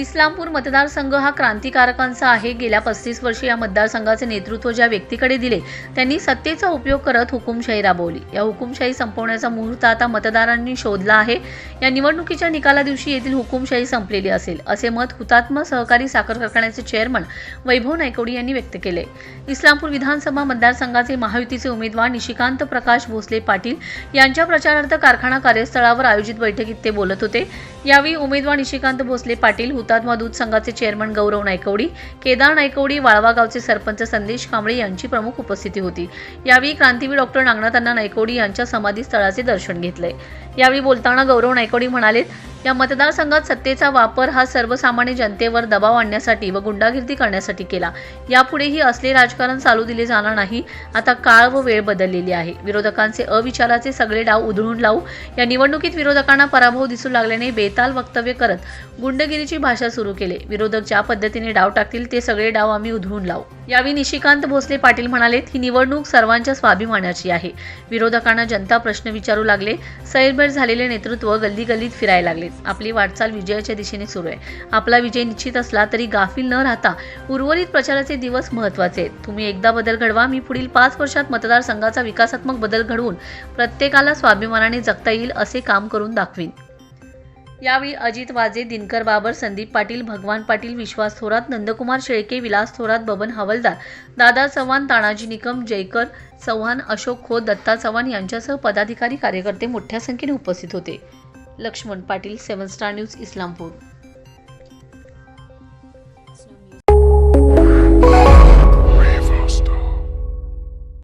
इस्लामपूर मतदारसंघ हा क्रांतिकारकांचा आहे. गेल्या पस्तीस वर्षे या मतदारसंघाचे नेतृत्व ज्या व्यक्तीकडे दिले त्यांनी सत्तेचा उपयोग करत हुकुमशाही राबवली. या हुकुमशाही संपवण्याचा मुहूर्त आता मतदारांनी शोधला आहे. या निवडणुकीच्या निकाला दिवशी येथील हुकुमशाही संपलेली असेल असे मत हुतात्मा सहकारी साखर कारखान्याचे चेअरमन वैभव नायकोडी यांनी व्यक्त केले. इस्लामपूर विधानसभा मतदारसंघाचे महायुतीचे उमेदवार निशिकांत प्रकाश भोसले पाटील यांच्या प्रचारार्थ कारखाना कार्यस्थळावर आयोजित बैठकीत ते बोलत होते. यावेळी उमेदवार निशिकांत भोसले पाटील हुतात्मा दूध संघाचे चेअरमन गौरव नायकवडी केदार नायकवडी वाळवागावचे सरपंच संदेश कांबळे यांची प्रमुख उपस्थिती होती. यावेळी क्रांतीवीर डॉक्टर नागनाथांना नायकवडी यांच्या समाधीस्थळाचे दर्शन घेतले. यावेळी बोलताना गौरव नायकवडी म्हणाले या मतदारसंघात सत्तेचा वापर हा सर्वसामान्य जनतेवर दबाव आणण्यासाठी व गुंडागिर्दी करण्यासाठी केला. यापुढेही असले राजकारण चालू दिले जाणार नाही आता काळ व वेळ बदललेली आहे. विरोधकांचे अविचाराचे सगळे डाव उधळून लावू या निवडणुकीत विरोधकांना पराभव दिसू लागल्याने बेताल वक्तव्य करत गुंडगिरीची भाषा सुरू केले. विरोधक ज्या पद्धतीने डाव टाकतील ते सगळे डाव आम्ही उधळून लावू. यावेळी निशिकांत भोसले पाटील म्हणाले ही निवडणूक सर्वांच्या स्वाभिमानाची आहे. विरोधकांना जनता प्रश्न विचारू लागले. सैरभैर झालेले नेतृत्व गल्ली गल्लीत फिरायला लागले. आपली वाटचाल विजयाच्या दिशेने सुरू आहे. आपला विजय निश्चित असला तरी गाफील न राहता उर्वरित प्रचाराचे दिवस महत्त्वाचे आहेत. तुम्ही एकदा बदल घडवा. मी पुढील पाच वर्षात मतदारसंघाचा विकासात्मक बदल घडवून प्रत्येकाला स्वाभिमानाने जगता येईल असे काम करून दाखवीन. यावेळी अजित वाजे दिनकर बाबर संदीप पाटील भगवान पाटील विश्वास थोरात नंदकुमार शेळके विलास थोरात बबन हवलदार दादा चव्हाण तानाजी निकम जयकर चव्हाण अशोक खोत दत्ता चव्हाण यांच्यासह पदाधिकारी कार्यकर्ते मोठ्या संख्येने उपस्थित होते. Laxman Patil seven star news Islampur.